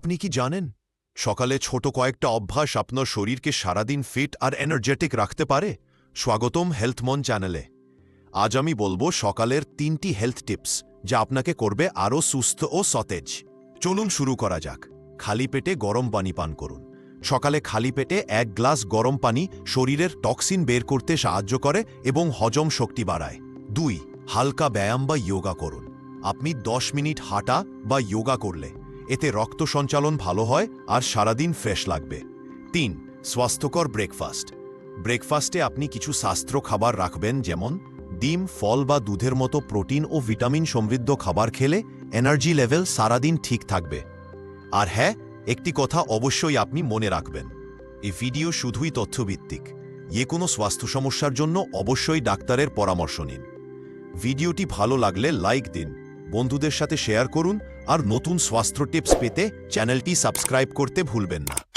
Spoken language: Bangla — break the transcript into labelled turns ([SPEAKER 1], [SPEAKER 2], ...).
[SPEAKER 1] আপনি কি জানেন? সকালে ছোট কয়েকটা অভ্যাস আপনার শরীরকে সারাদিন ফিট আর এনার্জেটিক রাখতে পারে। স্বাগতম হেলথমন চ্যানেলে। আজ আমি বলব সকালের তিনটি হেলথ টিপস, যা আপনাকে করবে আরও সুস্থ ও সতেজ। চলুন শুরু করা যাক। খালি পেটে গরম পানি পান করুন। সকালে খালি পেটে এক গ্লাস গরম পানি শরীরের টক্সিন বের করতে সাহায্য করে এবং হজম শক্তি বাড়ায়। দুই, হালকা ব্যায়াম বা যোগা করুন। আপনি দশ মিনিট হাঁটা বা যোগা করলে এতে রক্ত সঞ্চালন ভালো হয় আর সারাদিন ফ্রেশ লাগবে। তিন, স্বাস্থ্যকর ব্রেকফাস্ট। ব্রেকফাস্টে আপনি কিছু শাস্ত্র খাবার রাখবেন, যেমন ডিম, ফল বা দুধের মতো প্রোটিন ও ভিটামিন সমৃদ্ধ খাবার খেলে এনার্জি লেভেল সারাদিন ঠিক থাকবে। আর হ্যাঁ একটি কথা অবশ্যই আপনি মনে রাখবেন, এই ভিডিও শুধুই তথ্যভিত্তিক। যে কোনো স্বাস্থ্য সমস্যার জন্য অবশ্যই ডাক্তারের পরামর্শ নিন। ভিডিওটি ভালো লাগলে লাইক দিন বন্ধুদের সাথে শেয়ার করুন আর নতুন স্বাস্থ্য টিপস পেতে চ্যানেলটি সাবস্ক্রাইব করতে ভুলবেন না।